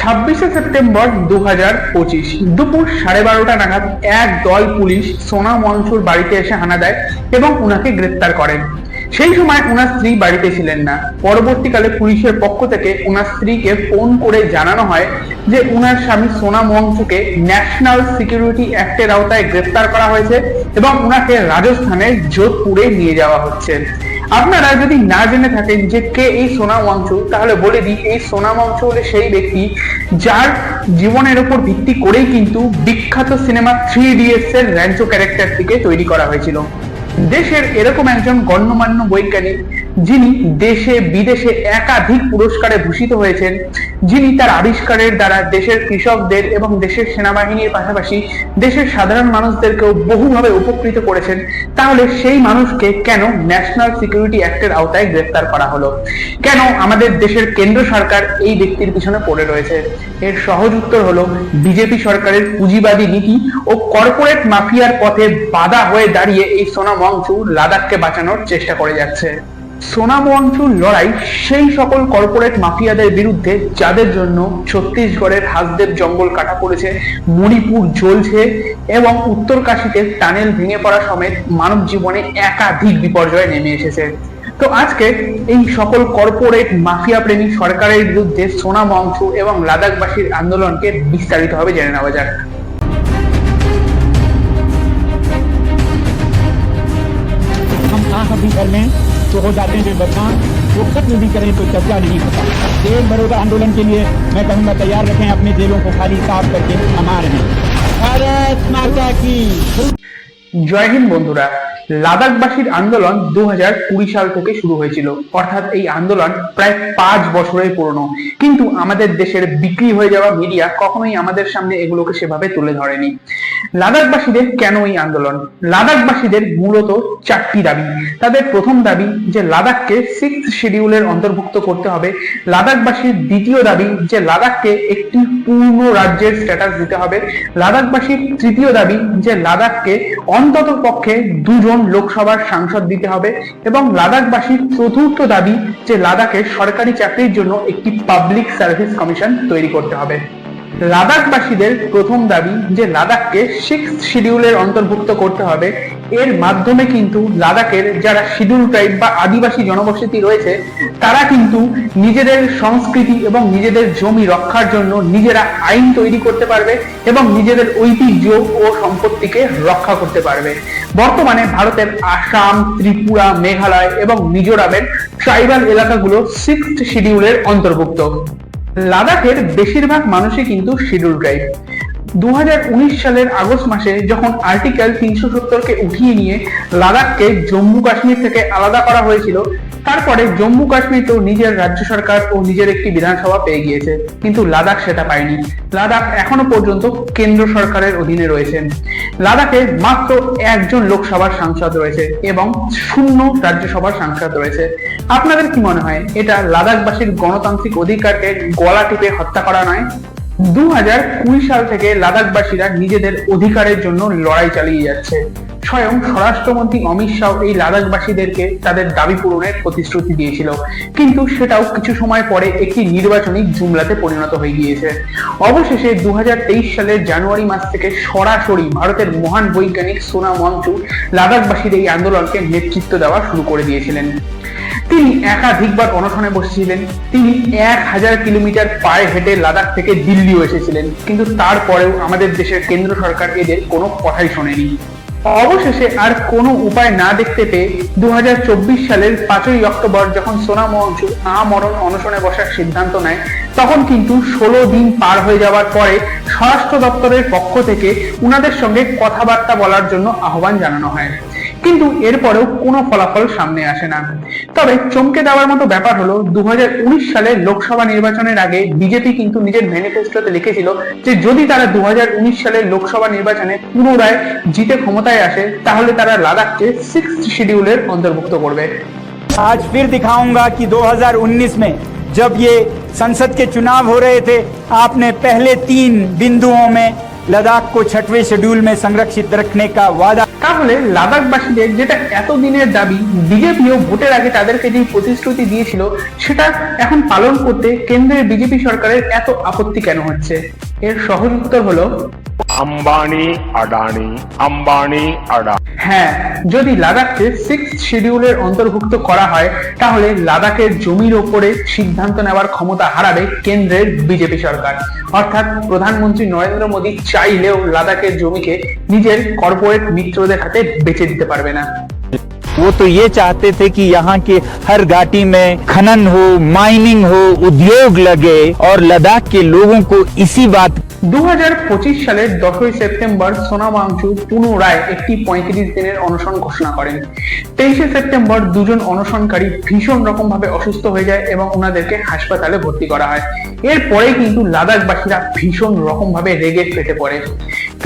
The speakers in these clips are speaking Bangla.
ছাব্বিশে সেপ্টেম্বর দু হাজার পঁচিশ দুপুর সাড়ে বারোটা নাগাদ এক দল পুলিশ সোনা মনসুর বাড়িতে এসে হানা দেয় এবং উনাকে গ্রেপ্তার করেন। সেই সময় ওনার স্ত্রী বাড়িতে ছিলেন না। পরবর্তীকালে পুলিশের পক্ষ থেকে ওনার স্ত্রীকে ফোন করে জানানো হয় যে উনার স্বামী সোনা মংচুকে ন্যাশনাল সিকিউরিটি অ্যাক্টের আওতায় গ্রেপ্তার করা হয়েছে এবং উনাকে রাজস্থানের যোধপুরে নিয়ে যাওয়া হচ্ছে। আপনারা যদি না জেনে থাকেন যে কে এই সোনা মঞ্চ তাহলে বলে দিই, এই সোনা মঞ্চ হলে সেই ব্যক্তি যার জীবনের উপর ভিত্তি করেই কিন্তু বিখ্যাত সিনেমা থ্রি ইডিয়টস এর র্যাঞ্চো ক্যারেক্টারটিকে তৈরি করা হয়েছিল। দেশের এরকম একজন গণ্যমান্য বৈজ্ঞানিক যিনি দেশে, বিদেশে একাধিক পুরস্কারে ভূষিত হয়েছেন, যিনি তার আবিষ্কারের দ্বারা দেশের কৃষকদের এবং দেশের সেনাবাহিনীর পাশাপাশি দেশের সাধারণ মানুষদেরকেও বহুভাবে উপকৃত করেছেন, তাহলে সেই মানুষকে কেন ন্যাশনাল সিকিউরিটি অ্যাক্টের আওতায় গ্রেফতার করা হলো? কেন আমাদের দেশের কেন্দ্র সরকার এই ব্যক্তির পিছনে পড়ে রয়েছে? এর সহজ উত্তর হলো, বিজেপি সরকারের পুঁজিবাদী নীতি ও কর্পোরেট মাফিয়ার পথে বাধা হয়ে দাঁড়িয়ে এই সোনা মংচু লাদাখকে বাঁচানোর চেষ্টা করে যাচ্ছে। সোনা মংচুর লড়াই সেই সকল কর্পোরেট মাফিয়াদের বিরুদ্ধে যাদের জন্য ছত্তিশগড়ের হাসদেব জঙ্গল কাটা পড়েছে, মণিপুর জ্বলছে এবং উত্তরকাশীতে টানেল ভেঙে পড়া সমেত মানব জীবনে একাধিক বিপর্যয় নেমে এসেছে। তো আজকে এই সকল কর্পোরেট মাফিয়া প্রেমী সরকারের বিরুদ্ধে সোনা মংচু এবং লাদাখবাসীর আন্দোলনকে বিস্তারিতভাবে জেনে নেওয়া যাক। आंख भी कर लें तो हो जाते हैं बेबदनाम वो खत्म भी करें तो चर्चा नहीं होता जेल बड़ौदा आंदोलन के लिए मैं कहूँगा तैयार रखें अपने जेलों को खाली साफ करके हमारे हैं भारत माता की জয় হিন্দ বন্ধুরা লাদাখবাসীর আন্দোলন দু সাল থেকে শুরু হয়েছিল। অর্থাৎ এই আন্দোলন প্রায় পাঁচ বছরের পুরনো। কিন্তু আমাদের দেশের বিক্রি হয়ে যাওয়া মিডিয়া কখনোই আমাদের সামনে এগুলোকে সেভাবে তুলে ধরেনি। লাদাখবাসীদের কেন এই আন্দোলন? লাদাখবাসীদের মূলত চারটি দাবি। তাদের প্রথম দাবি যে লাদাখকে সিক্স শিডিউলের অন্তর্ভুক্ত করতে হবে। লাদাখবাসীর দ্বিতীয় দাবি যে লাদাখকে একটি পূর্ণ রাজ্যের স্ট্যাটাস দিতে হবে। লাদাখবাসীর তৃতীয় দাবি যে লাদাখকে অন্তত পক্ষে দুজন লোকসভার সাংসদ দিতে হবে এবং লাদাখবাসীর চতুর্থ দাবি যে লাদাখের সরকারি চাকরির জন্য একটি পাবলিক সার্ভিস কমিশন তৈরি করতে হবে। লাদাখবাসীদের প্রথম দাবি যে লাদাখকে সিক্স শিডিউলের অন্তর্ভুক্ত করতে হবে এর মাধ্যমে কিন্তু লাদাখের যারা শিডিউল ট্রাইব বা আদিবাসী জনবসতি রয়েছে, তারা কিন্তু নিজেদের সংস্কৃতি এবং নিজেদের জমি রক্ষার জন্য নিজেরা আইন তৈরি করতে পারবে এবং নিজেদের ঐতিহ্য ও সম্পত্তিকে রক্ষা করতে পারবে। বর্তমানে ভারতের আসাম, ত্রিপুরা, মেঘালয় এবং মিজোরামের ট্রাইবাল এলাকাগুলো সিক্স শিডিউলের অন্তর্ভুক্ত। লাদাখের বেশিরভাগ মানুষই কিন্তু শিডিউল ট্রাইব দু হাজার উনিশ সালের আগস্ট মাসে যখন আর্টিকেল তিনশো সত্তরকে উঠিয়ে নিয়ে লাদাখকে জম্মু কাশ্মীর থেকে আলাদা করা হয়েছিল, তারপরে জম্মু কাশ্মীর তো নিজের রাজ্য সরকার ও নিজের একটি বিধানসভা পেয়ে গিয়েছে, কিন্তু লাদাখ সেটা পায়নি। লাদাখ এখনও পর্যন্ত কেন্দ্র সরকারের অধীনে রয়েছেন লাদাখে মাত্র একজন লোকসভার সাংসদ রয়েছে এবং শূন্য রাজ্যসভার সাংসদ রয়েছে। আপনাদের কি মনে হয়, এটা লাদাখবাসীর গণতান্ত্রিক অধিকারকে গলা টিপে হত্যা করা নয়? দু হাজার কুড়ি সাল থেকে লাদাখবাসীরা নিজেদের অধিকারের জন্য লড়াই চালিয়ে যাচ্ছে। স্বয়ং স্বরাষ্ট্রমন্ত্রী অমিত শাহ এই লাদাখবাসীদেরকে তাদের দাবি পূরণের প্রতিশ্রুতি দিয়েছিল। কিন্তু সেটাও কিছু সময় পরে একটি নির্বাচনী জুমলাতে পরিণত হয়ে গিয়েছে। অবশেষে দু সালের জানুয়ারি মাস থেকে সরাসরি ভারতের মহান বৈজ্ঞানিক সোনা মঞ্চু লাদাখবাসীর এই আন্দোলনকে নেতৃত্ব দেওয়া শুরু করে দিয়েছিলেন। তিনি একাধিকবার অনশনে বসেছিলেন। তিনি এক হাজার কিলোমিটার পায়ে হেঁটে লাদাখ থেকে দিল্লিও এসেছিলেন। কিন্তু তারপরেও আমাদের দেশের কেন্দ্র সরকার এদের কোনো কথাই শোনেনি। অবশেষে আর কোনো উপায় না দেখতে পেয়ে দু হাজার চব্বিশ সালের পাঁচই অক্টোবর যখন সোনা মঞ্চু আমরণ অনশনে বসার সিদ্ধান্ত নেয়, তখন কিন্তু ষোলো দিন পার হয়ে যাওয়ার পরে স্বরাষ্ট্র দপ্তরের পক্ষ থেকে উনাদের সঙ্গে কথাবার্তা বলার জন্য আহ্বান জানানো হয়। কিন্তু এরপরেও কোনো ফলাফল সামনে আসে না তবে চমকে দেওয়ার মতো ব্যাপার হলো দু সালের লোকসভা নির্বাচনের আগে বিজেপি কিন্তু নিজের ম্যানিফেস্টোতে লিখেছিল যে যদি তারা দু সালের লোকসভা নির্বাচনে পুনরায় জিতে ক্ষমতায় আসে তাহলে তারা লাদাখকে সিক্স শিডিউলের অন্তর্ভুক্ত করবে आज फिर दिखाऊंगा कि 2019 में जब ये संसद के चुनाव हो रहे थे आपने पहले तीन बिंदुओं में लद्दाख को छठवें शेड्यूल में संरक्षित रखने का वादा তাহলে লাদাখবাসীদের যেটা এতদিনের দাবি বিজেপিও ভোটের আগে তাদেরকে যে প্রতিশ্রুতি দিয়েছিল সেটা এখন পালন করতে কেন্দ্রের বিজেপি সরকারের এত আপত্তি কেন হচ্ছে এর সহজ উত্তর হলো अंबानी अडानी अंबानी अडानी হ্যাঁ যদি লাদাখকে সিক্স শিডিউলের অন্তর্ভুক্ত করা হয় তাহলে লাদাখের জমির ওপরে সিদ্ধান্ত নেওয়ার ক্ষমতা হারাবে কেন্দ্রের বিজেপি সরকার অর্থাৎ প্রধানমন্ত্রী নরেন্দ্র মোদী চাইলেও লাদাখের জমিকে নিজের কর্পোরেট মিত্রদের হাতে বেচে দিতে পারবে না वो तो ये चाहते थे कि यहाँ के हर घाटी में खनन हो माइनिंग हो उद्योग लगे और लद्दाख के लोगों को इसी बात দু সালের দশই সেপ্টেম্বর সোনা বাংচু পুনরায় একটি পঁয়ত্রিশ দিনের অনশন ঘোষণা করেন। তেইশে সেপ্টেম্বর দুজন অনশনকারী ভীষণ রকম ভাবে অসুস্থ হয়ে যায় এবং ওনাদেরকে হাসপাতালে ভর্তি করা হয়। এরপরে কিন্তু লাদাখবাসীরা ভীষণ রকম ভাবে রেগে ফেটে পড়ে।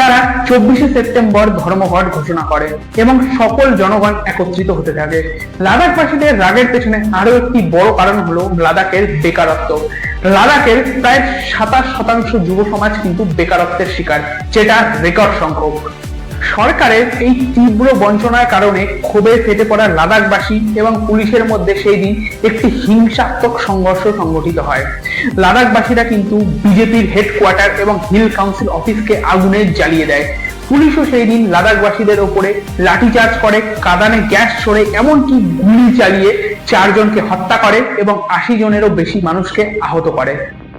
তারা চব্বিশে সেপ্টেম্বর ধর্মঘট ঘোষণা করে এবং সকল জনগণ একত্রিত হতে থাকে। লাদাখবাসীদের রাগের পেছনে আরও একটি বড় কারণ হলো লাদাখের বেকারত্ব। লাদাখের প্রায় সাতাশ শতাংশ যুব সমাজ কিন্তু বেকারত্বের শিকার, যেটা রেকর্ড সংখ্যক। সরকারের এই তীব্র বঞ্চনার কারণে ক্ষোভে ফেটে পড়া লাদাখবাসী এবং পুলিশের মধ্যে সেই দিন একটি হিংসাত্মক সংঘর্ষ সংঘটিত হয়। লাদাখবাসীরা কিন্তু বিজেপির হেডকোয়ার্টার এবং হিল কাউন্সিল অফিসকে আগুনে জ্বালিয়ে দেয়। পুলিশও সেই দিন লাদাখবাসীদের ওপরে লাঠিচার্জ করে, কাদানে গ্যাস ছড়ে, এমনকি গুলি চালিয়ে চারজনকে হত্যা করে এবং আশি জনেরও বেশি মানুষকে আহত করে।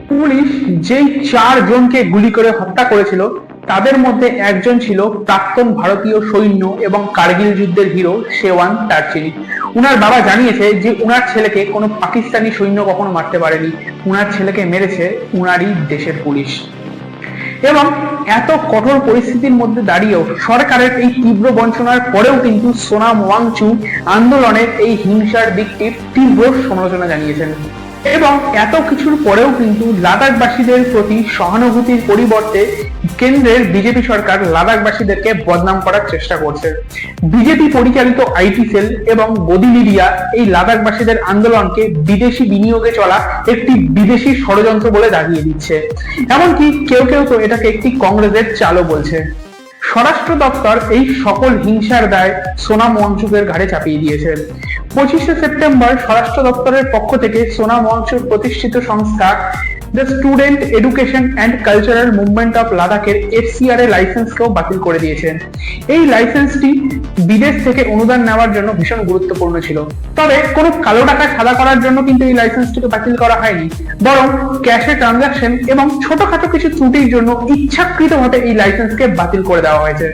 পুলিশ যেই চারজনকে গুলি করে হত্যা করেছিল তাদের মধ্যে একজন ছিল প্রাক্তন ভারতীয় সৈন্য এবং কার্গিল যুদ্ধের হিরো শেওয়ান তারচিনি উনার বাবা জানিয়েছে যে উনার ছেলেকে কোনো পাকিস্তানি সৈন্য কখনো মারতে পারেনি। উনার ছেলেকে মেরেছে উনারই দেশের পুলিশ। এবং এত কঠোর পরিস্থিতির মধ্যে দাঁড়িয়েও সরকারের এই তীব্র বঞ্চনার পরেও কিন্তু সোনাম ওয়াংচু আন্দোলনের এই হিংসার দিকটির তীব্র সমালোচনা জানিয়েছেন। এবং এত কিছুর পরেও কিন্তু লাদাখবাসীদের প্রতি সহানুভূতির পরিবর্তে কেন্দ্রের বিজেপি সরকার লাদাখবাসীদেরকে বদনাম করার চেষ্টা করছে। বিজেপি পরিচালিত আইটি সেল এবং গদি মিডিয়া এই লাদাখবাসীদের আন্দোলনকে বিদেশি বিনিয়োগে চলা একটি বিদেশি ষড়যন্ত্র বলে দাঁড়িয়ে দিচ্ছে। এমনকি কেউ কেউ তো এটাকে একটি কংগ্রেসের চালও বলছে। স্বরাষ্ট্র দপ্তর এই সকল হিংসার দায় সোনা মঞ্চুকের ঘাড়ে চাপিয়ে দিয়েছেন পঁচিশে সেপ্টেম্বর স্বরাষ্ট্র দপ্তরের পক্ষ থেকে সোনা মঞ্চুর প্রতিষ্ঠিত সংস্থা the student education and cultural movement of লাদাখের এফসিআর এর লাইসেন্সকেও বাতিল করে দিয়েছে এই লাইসেন্সটি বিদেশ থেকে অনুদান নেওয়ার জন্য ভীষণ গুরুত্বপূর্ণ ছিল। তবে কোনো কালো টাকা সাদা করার জন্য কিন্তু এই লাইসেন্সটিকে বাতিল করা হয়নি। বরং ক্যাশে ট্রানজাকশন এবং ছোটখাটো কিছু ত্রুটির জন্য ইচ্ছাকৃতভাবে এই লাইসেন্সকে বাতিল করে দেওয়া হয়েছে।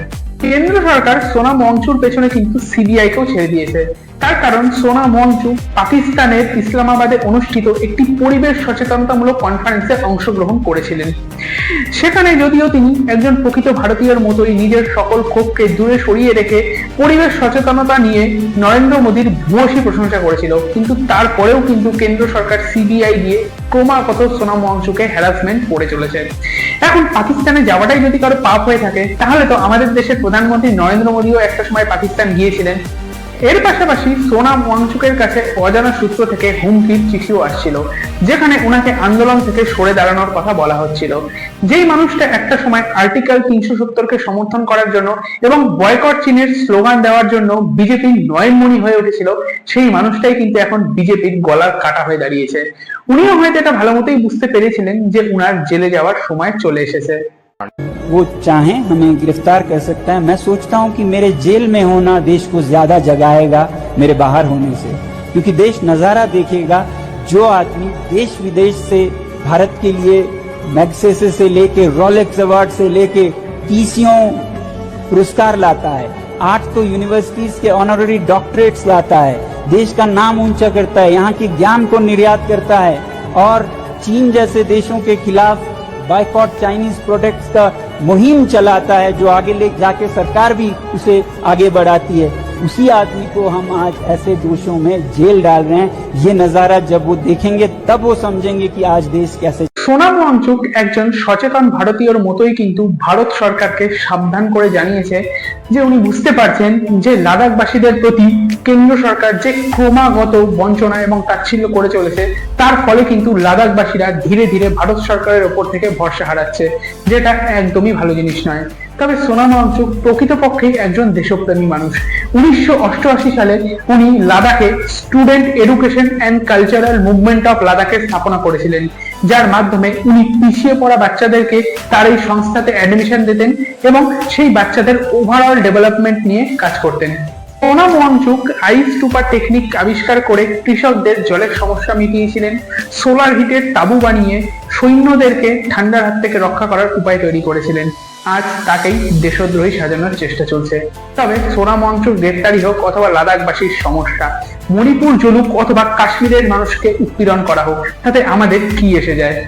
কেন্দ্র সরকার সোনা মঞ্চুর পেছনে কিন্তু সিবিআই কেও ছেড়ে দিয়েছে। তার কারণ সোনা মঞ্চ পাকিস্তানের ইসলামাবাদে অনুষ্ঠিত একটি পরিবেশ সচেতনতামূলক কনফারেন্সে অংশগ্রহণ করেছিলেন। সেখানে যদিও তিনি একজন প্রকৃত ভারতীয়র মতোই নিজের সকল ক্ষোভকে দূরে সরিয়ে রেখে পরিবেশ সচেতনতা নিয়ে নরেন্দ্র মোদীর ভূয়সী প্রশংসা করেছিল, কিন্তু তারপরেও কিন্তু কেন্দ্র সরকার সিবিআই দিয়ে ক্রমাগত সোনা ওয়াংচুকে হ্যারাসমেন্ট করে চলেছে। এখন পাকিস্তানে যাওয়াটাই যদি কারও পাপ হয়ে থাকে, তাহলে তো আমাদের দেশের প্রধানমন্ত্রী নরেন্দ্র মোদীও একটা সময় পাকিস্তান গিয়েছিলেন। এর পাশাপাশি সোনাম ওয়াংচুকের কাছে অজানা সূত্র থেকে হুমকির চিঠিও আসছিল, যেখানে ওনাকে আন্দোলন থেকে সরে দাঁড়ানোর কথা বলা হচ্ছিল। যেই মানুষটা একটা সময় আর্টিকেল তিনশো সত্তরকে সমর্থন করার জন্য এবং বয়কট চীনের স্লোগান দেওয়ার জন্য বিজেপির নয়নমণি হয়ে উঠেছিল, সেই মানুষটাই কিন্তু এখন বিজেপির গলার কাটা হয়ে দাঁড়িয়েছে। উনিও হয়তো এটা ভালো মতোই বুঝতে পেরেছিলেন যে উনার জেলে যাওয়ার সময় চলে এসেছে। वो चाहें, हमें गिरफ़्तार कर सकता है। मैं सोचता हूँ कि मेरे जेल में होना देश को ज़्यादा जगाएगा मेरे बाहर होने से। क्योंकि देश नज़ारा देखेगा, जो आदमी देश विदेश से, भारत के लिए मैग्सेसे से लेके, रोलेक्स अवार्ड से लेके टीसियों पुरस्कार लाता है। आठ तो यूनिवर्सिटीज के ऑनररी डॉक्टरेट्स लाता है। देश का नाम ऊँचा करता है, यहाँ के ज्ञान को निर्यात करता है। और चीन जैसे देशों के खिलाफ बाइकॉट चाइनीज़ प्रोडक्ट्स का मुहिम चलाता है, जो आगे ले जाके सरकार भी उसे आगे बढ़ाती है। उसी आदमी को हम आज ऐसे दोषों में जेल डाल रहे हैं। ये नज़ारा जब वो देखेंगे, तब वो समझेंगे कि आज देश कैसे সোনাম ওয়াংচুক একজন সচেতন ভারতীয়র মতোই কিন্তু ভারত সরকারকে সাবধান করে জানিয়েছে যে উনি বুঝতে পারছেন যে লাদাখবাসীদের প্রতি কেন্দ্র সরকার যে ক্রমাগত বঞ্চনা এবং তাচ্ছিল্য করে চলেছে, তার ফলে কিন্তু লাদাখবাসীরা ধীরে ধীরে ভারত সরকারের ওপর থেকে ভরসা হারাচ্ছে, যেটা একদমই ভালো জিনিস নয়। তবে সোনাম ওয়াংচুক প্রকৃতপক্ষেই একজন দেশপ্রেমী মানুষ। উনিশশো অষ্টআশি সালে উনি লাদাখে student education and cultural movement of লাদাখের স্থাপনা করেছিলেন। যার মাধ্যমে উনি পিছিয়ে পড়া বাচ্চাদেরকে তার এই সংস্থাতে অ্যাডমিশন দিতেন এবং সেই বাচ্চাদের ওভারঅল ডেভেলপমেন্ট নিয়ে কাজ করতেন। ওনাম ওয়াংচুক আইস টুপার টেকনিক আবিষ্কার করে কৃষকদের জলের সমস্যা মিটিয়েছিলেন। সোলার হিটের তাবু বানিয়ে সৈন্যদেরকে ঠান্ডার হাত থেকে রক্ষা করার উপায় তৈরি করেছিলেন। আজ তাকেই দেশদ্রোহী সাজানোর চেষ্টা চলছে। তবে সোনা মঞ্চুর গ্রেপ্তারি হোক অথবা লাদাখবাসীর সমস্যা, মণিপুর জলুক অথবা কাশ্মীরের মানুষকে উৎপীড়ন করা হোক, তাতে আমাদের কি এসে যায়?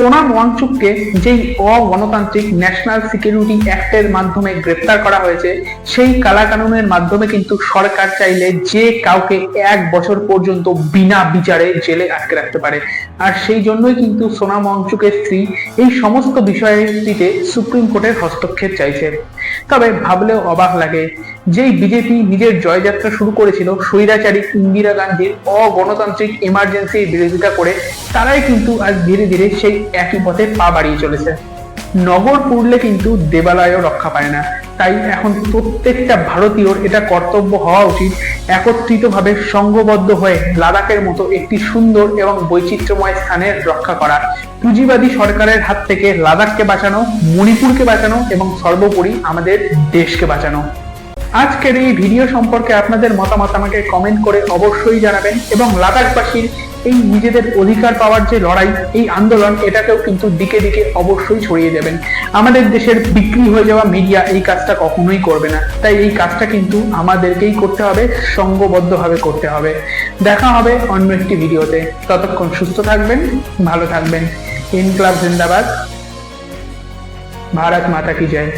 ওনাম ওয়াংচুককে যেই অগণতান্ত্রিক ন্যাশনাল সিকিউরিটি অ্যাক্টের মাধ্যমে গ্রেপ্তার করা হয়েছে, সেই কালাকানুনের মাধ্যমে কিন্তু সরকার চাইলে যে কাউকে এক বছর পর্যন্ত বিনা বিচারে জেলে আটকে রাখতে পারে। আর সেই জন্যই কিন্তু সোনাম ওয়াংচুকের স্ত্রী এই সমস্ত বিষয়টিতে সুপ্রিম কোর্টের হস্তক্ষেপ চাইছে। তবে ভাবলেও অবাক লাগে, যেই বিজেপি নিজের জয়যাত্রা শুরু করেছিল স্বৈরাচারী ইন্দিরা গান্ধীর অগণতান্ত্রিক এমার্জেন্সির বিরোধিতা করে, তারাই কিন্তু আজ ধীরে ধীরে সেই একই পথে পা বাড়িয়ে চলেছে। নগর পুড়লে কিন্তু দেবালয়ও রক্ষা পায় না। তাই এখন প্রত্যেকটা ভারতীয়র এটা কর্তব্য হওয়া উচিত একত্রিতভাবে সংঘবদ্ধ হয়ে লাদাখের মতো একটি সুন্দর এবং বৈচিত্র্যময় স্থানের রক্ষা করা। পুঁজিবাদী সরকারের হাত থেকে লাদাখকে বাঁচানো, মণিপুরকে বাঁচানো এবং সর্বোপরি আমাদের দেশকে বাঁচানো। আজকের এই ভিডিও সম্পর্কে আপনাদের মতামত আমাকে কমেন্ট করে অবশ্যই জানাবেন এবং লাদাখবাসীর এই নিজেদের অধিকার পাওয়ার যে লড়াই, এই আন্দোলন, এটাকেও কিন্তু দিকে দিকে অবশ্যই ছড়িয়ে দেবেন। আমাদের দেশের বিক্রি হয়ে যাওয়া মিডিয়া এই কাজটা কখনোই করবে না। তাই এই কাজটা কিন্তু আমাদেরকেই করতে হবে, সঙ্গবদ্ধভাবে করতে হবে। দেখা হবে অন্য একটি ভিডিওতে। ততক্ষণ সুস্থ থাকবেন, ভালো থাকবেন। ইনক্লাব জিন্দাবাদ ভারত মাতা কি জয়